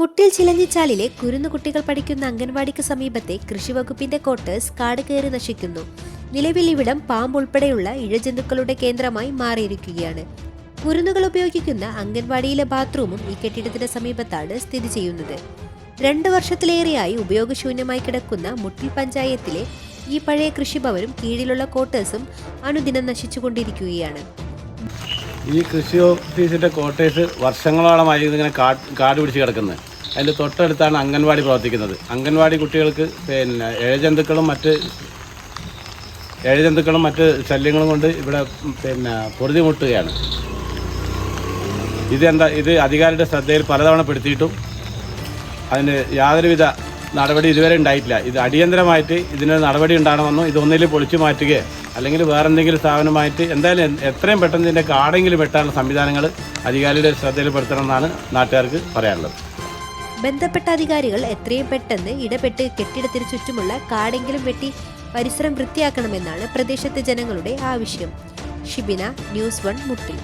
മുട്ടിൽ ചിലഞ്ഞിച്ചാലിലെ കുരുന്നുകുട്ടികൾ പഠിക്കുന്ന അംഗൻവാടിക്ക് സമീപത്തെ കൃഷിവകുപ്പിന്റെ ക്വാർട്ടേഴ്സ് കാട് കയറി നശിക്കുന്നു. നിലവിൽ ഇവിടം പാമ്പ് ഉൾപ്പെടെയുള്ള ഇഴജന്തുക്കളുടെ കേന്ദ്രമായി മാറിയിരിക്കുകയാണ്. കുരുന്നുകൾ ഉപയോഗിക്കുന്ന അംഗൻവാടിയിലെ ബാത്റൂമും ഈ കെട്ടിടത്തിന് സമീപത്താണ് സ്ഥിതി ചെയ്യുന്നത്. രണ്ട് വർഷത്തിലേറെയായി ഉപയോഗശൂന്യമായി കിടക്കുന്ന മുട്ടിൽ പഞ്ചായത്തിലെ ഈ പഴയ കൃഷിഭവനും കീഴിലുള്ള ക്വാർട്ടേഴ്സും അനുദിനം നശിച്ചുകൊണ്ടിരിക്കുകയാണ്. ഈ കൃഷി ഓഫീസിന്റെ ക്വാർട്ടേഴ്സ് വർഷങ്ങളോളമായി കാട് കാട് പിടിച്ച് കിടക്കുന്നത് അതിന്റെ തൊട്ടടുത്താണ് അംഗൻവാടി പ്രവർത്തിക്കുന്നത്. അംഗൻവാടി കുട്ടികൾക്ക് പിന്നെ ഏഴജന്തുക്കളും മറ്റ് ഏഴജന്തുക്കളും മറ്റ് ശല്യങ്ങളും കൊണ്ട് ഇവിടെ പിന്നെ പൊറുതിമുട്ടുകയാണ്. ഇതെന്താ ഇത് അധികാരിയുടെ ശ്രദ്ധയിൽ പലതവണ പെടുത്തിയിട്ടും അതിന് യാതൊരുവിധ നടപടി ഇതുവരെ ഉണ്ടായിട്ടില്ല. ഇത് അടിയന്തരമായിട്ട് ഇതിന് നടപടി ഉണ്ടാകണമെന്നും ഇതൊന്നിൽ പൊളിച്ചു മാറ്റുകയോ അല്ലെങ്കിൽ വേറെ എന്തെങ്കിലും സ്ഥാപനമായിട്ട് എന്തായാലും എത്രയും പെട്ടെന്ന് ഇതിന്റെ കാടെങ്കിലും വെട്ടാനുള്ള സംവിധാനങ്ങൾ അധികാരിയുടെ ശ്രദ്ധയിൽപ്പെടുത്തണമെന്നാണ് നാട്ടുകാർക്ക് പറയാനുള്ളത്. ബന്ധപ്പെട്ട അധികാരികൾ എത്രയും പെട്ടെന്ന് ഇടപെട്ട് കെട്ടിടത്തിന് ചുറ്റുമുള്ള കാടെങ്കിലും വെട്ടി പരിസരം വൃത്തിയാക്കണമെന്നാണ് പ്രദേശത്തെ ജനങ്ങളുടെ ആവശ്യം. ഷിബിന ന്യൂസ് വൺ മുട്ടിൽ